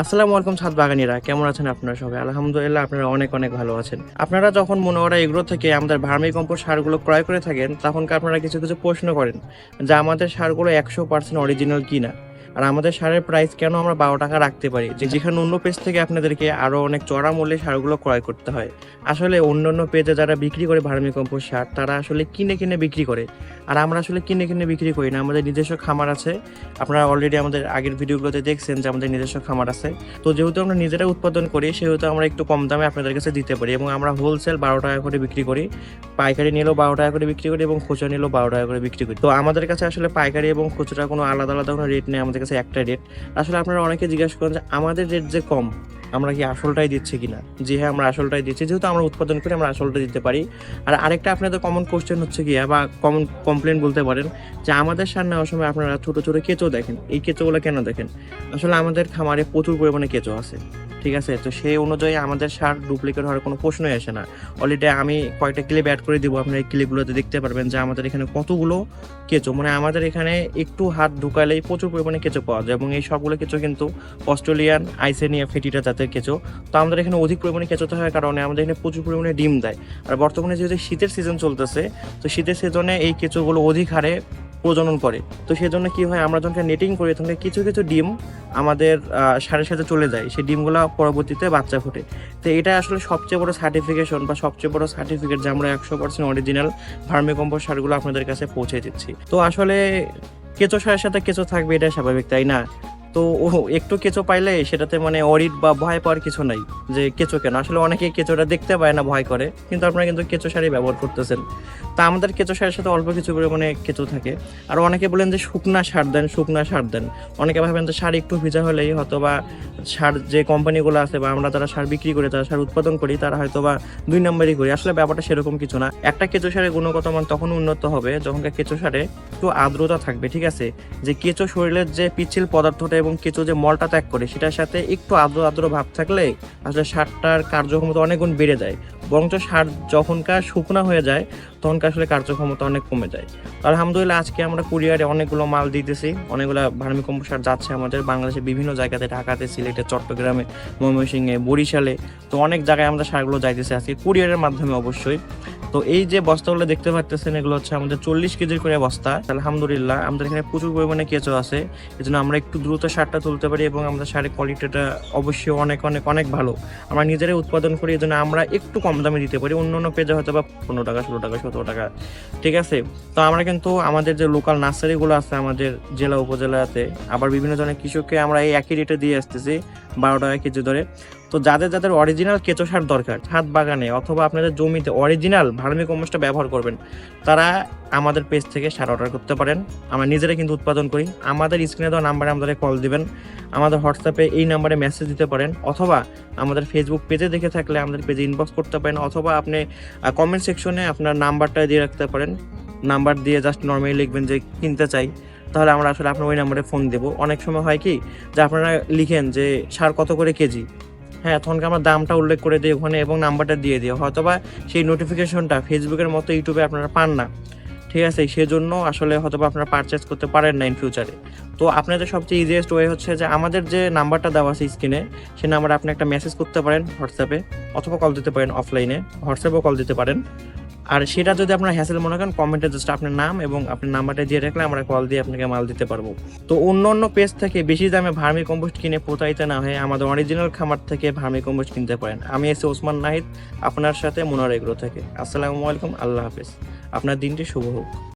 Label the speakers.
Speaker 1: আসসালামু আলাইকুম ছাদ বাগানিরা, কেমন আছেন আপনারা সবাই? আলহামদুলিল্লাহ, আপনারা অনেক অনেক ভালো আছেন। আপনারা যখন মনোয়ারা এগ্রো থেকে আমাদের ভার্মি কম্পোস্ট সারগুলো ক্রয় করে থাকেন তখন আপনারা কিছু কিছু প্রশ্ন করেন, যে আমাদের সারগুলো একশো পার্সেন্ট অরিজিনাল কিনা। আর আমাদের সারের প্রাইস কেন আমরা বারো টাকা রাখতে পারি? যেখানে অন্য পেজ থেকে আপনাদেরকে আরও অনেক চড়া মূল্যে সারগুলো ক্রয় করতে হয়। আসলে অন্য অন্য পেজে যারা বিক্রি করে ভার্মি কম্পোস্ট সার তারা আসলে কিনে কিনে বিক্রি করে। আর আমরা আসলে কিনে কিনে বিক্রি করি না, আমাদের নিজস্ব খামার আছে। আপনারা অলরেডি আমাদের আগের ভিডিওগুলোতে দেখছেন যে আমাদের নিজস্ব খামার আছে। তো যেহেতু আমরা নিজেরা উৎপাদন করি, সেহেতু আমরা একটু কম দামে আপনাদের কাছে দিতে পারি এবং আমরা হোলসেল বারো টাকা করে বিক্রি করি। পাইকারি নিলেও বারো টাকা করে বিক্রি করি এবং খুচরা নিলেও বারো টাকা করে বিক্রি করি। তো আমাদের কাছে আসলে পাইকারি এবং খুচরা কোনো আলাদা আলাদা কোনো রেট নেই আমাদের কাছে একটা রেট আসলে আপনারা অনেকে জিজ্ঞাসা করেন যে আমাদের রেট যে কম? আমরা কি আসলটাই দিচ্ছি কিনা? জি হ্যাঁ আমরা আসলটাই দিচ্ছি। যেহেতু আমরা উৎপাদন করি, আমরা আসলটা দিতে পারি। আর আরেকটা আপনাদের কমন কোশ্চেন হচ্ছে কি, বা কমন কমপ্লেন বলতে পারেন, যে আমাদের সার নেওয়ার সময় আপনারা ছোটো ছোটো কেঁচো দেখেন। এই কেঁচোগুলো কেন দেখেন? আসলে আমাদের খামারে প্রচুর পরিমাণে কেঁচো আছে, ঠিক আছে? তো সেই অনুযায়ী আমাদের সার ডুপ্লিকেট হওয়ার কোনো প্রশ্নই আসে না। অলরেডি আমি কয়েকটা ক্লিপ অ্যাড করে দিব, আপনার এই ক্লিপগুলোতে দেখতে পারবেন যে আমাদের এখানে কতগুলো কেঁচো। মানে আমাদের এখানে একটু হাত ঢুকালেই প্রচুর পরিমাণে কেঁচো পাওয়া যায়। এবং এই সবগুলো কেঁচো কিন্তু অস্ট্রেলিয়ান আইসেনিয়া ফেটিটা জাতের কেঁচো। তো আমাদের এখানে অধিক পরিমাণে কেঁচো থাকার কারণে আমাদের এখানে প্রচুর পরিমাণে ডিম দেয়। আর বর্তমানে যেহেতু শীতের সিজন চলতেছে, তো শীতের সিজনে এই কেঁচোগুলো অধিক হারে প্রজনন করে। তো সেজন্য কি হয়, আমরা যখন নেটিং করি, তখন কিছু কিছু ডিম আমাদের সারের সাথে চলে যায়। সেই ডিমগুলো পরবর্তীতে বাচ্চা ফোটে। তো এটা আসলে সবচেয়ে বড় সার্টিফিকেশন বা সবচেয়ে বড় সার্টিফিকেট যে আমরা একশো পার্সেন্ট অরিজিনাল ভার্মি কম্পোস্ট সারগুলো আপনাদের কাছে পৌঁছে দিচ্ছি। তো আসলে কেঁচো সারের সাথে কেঁচো থাকবে এটা স্বাভাবিক, তাই না? তো ও একটু কেঁচো পাইলে সেটাতে মানে অরিট বা ভয় পাওয়ার কিছু নাই, যে কেঁচো কেন? আসলে অনেকে কেঁচোটা দেখতে পায় না, ভয় করে, কিন্তু আপনারা কিন্তু কেঁচো সারই ব্যবহার করতেছেন। তা আমাদের কেঁচো সারের সাথে অল্প কিছু পরিমাণে কেঁচো থাকে। আর অনেকে বলেন যে শুকনা সার দেন, শুকনা সার দেন। অনেকে ভাবেন যে সার একটু ভিজা হলেই হয়তো বা সার যে কোম্পানিগুলো আছে বা আমরা তারা সার বিক্রি করি তারা সার উৎপাদন করি, তারা হয়তো বা দুই নম্বরই করি। আসলে ব্যাপারটা সেরকম কিছু না। একটা কেঁচো সারের গুণগত মান তখন উন্নত হবে যখন কেঁচো সারে একটু আর্দ্রতা থাকবে, ঠিক আছে? যে কেঁচো শরীরের যে পিচ্ছিল পদার্থটা এবং কেঁচো যে মলটা ত্যাগ করে, সেটার সাথে একটু আদ্র আদ্র ভাব থাকলে আসলে সারটার কার্যক্ষমতা অনেক গুণ বেড়ে যায়। বরঞ্চ সার যখনকার শুকনা হয়ে যায়, তখনকার আসলে কার্যক্ষমতা অনেক কমে যায়। আলহামদুলিল্লাহ, আজকে আমরা কুরিয়ারে অনেকগুলো মাল দিতেছি। অনেকগুলো ভার্মি সার যাচ্ছে আমাদের বাংলাদেশের বিভিন্ন জায়গাতে, ঢাকাতে, সিলেটে, চট্টগ্রামে, ময়মনসিংহে, বরিশালে। তো অনেক জায়গায় আমাদের সারগুলো যাইতেছে আজকে। কুরিয়ারের মাধ্যমে অবশ্যই। তো এই যে বস্তাগুলো দেখতে পাচ্ছেন এগুলো হচ্ছে আমাদের চল্লিশ কেজির করে বস্তা। আলহামদুলিল্লাহ, আমাদের এখানে প্রচুর পরিমাণে কেঁচো আছে। এই জন্য আমরা একটু দ্রুত সারটা তুলতে পারি এবং আমাদের সারের কোয়ালিটিটা অবশ্যই অনেক অনেক অনেক ভালো। আমরা নিজেরাই উৎপাদন করি এই জন্য আমরা একটু কম দামে দিতে পারি। অন্য অন্য পেজে হয়তো বা পনেরো টাকা, ষোলো টাকা, সতেরো টাকা, ঠিক আছে? তো আমরা কিন্তু আমাদের যে লোকাল নার্সারিগুলো আছে আমাদের জেলা, উপজেলাতে, আবার বিভিন্ন ধরনের কৃষককে আমরা এই একই রেটে দিয়ে আসতেছি। বারো টাকা কেজি ধরে। তো যাদের যাদের অরিজিনাল কেঁচো সার দরকার, ছাদ বাগানে অথবা আপনাদের জমিতে অরিজিনাল ভার্মি কম্পোস্টটা ব্যবহার করবেন, তারা আমাদের পেজ থেকে সার অর্ডার করতে পারেন। আমরা নিজেরা কিন্তু উৎপাদন করি। আমাদের স্ক্রিনে দেওয়া নাম্বারে আমাদের কল দিবেন। আমাদের হোয়াটসঅ্যাপে এই নাম্বারে মেসেজ দিতে পারেন। অথবা আমাদের ফেসবুক পেজে দেখে থাকলে আমাদের পেজে ইনবক্স করতে পারেন। অথবা আপনি কমেন্ট সেকশনে আপনার নাম্বারটা দিয়ে রাখতে পারেন। নাম্বার দিয়ে জাস্ট নর্মালি লিখবেন যে কিনতে চাই। তাহলে আমরা আসলে আপনার ওই নাম্বারে ফোন দেবো। অনেক সময় হয় কি যে আপনারা লিখেন যে সার কত করে কেজি? হ্যাঁ তখনকে আমরা দামটা উল্লেখ করে দিই ওখানে এবং নাম্বারটা দিয়ে দিই। হয়তোবা সেই নোটিফিকেশনটা ফেসবুকের মতো ইউটিউবে আপনারা পান না। ঠিক আছে? সেজন্য আসলে হয়তোবা আপনারা পারচেস করতে পারেন না ইন ফিউচারে তো আপনাদের সবচেয়ে ইজিয়েস্ট ওয়ে হচ্ছে যে, আমাদের যে নাম্বারটা দেওয়া আছে স্ক্রিনে সেই নাম্বারে আপনি একটা মেসেজ করতে পারেন হোয়াটসঅ্যাপে অথবা কল দিতে পারেন অফলাইনে হোয়াটসঅ্যাপেও কল দিতে পারেন। আর সেটা যদি আপনার হ্যাসেল মনে করেন কমেন্টে জাস্ট আপনার নাম এবং আপনার নাম্বারটা দিয়ে রাখলে আমরা কল দিয়ে আপনাকে মাল দিতে পারব। তো অন্য অন্য পেজ থেকে বেশি দামে ভার্মি কম্পোস্ট কিনে প্রতারিত না হয়ে আমাদের অরিজিনাল খামার থেকে ভার্মি কম্পোস্ট কিনতে পারেন। আমি এসে ওসমান নাহিদ, আপনার সাথে মোনার এগ্রো থেকে। আসসালামু আলাইকুম, আল্লাহ হাফেজ। আপনার দিনটি শুভ হোক।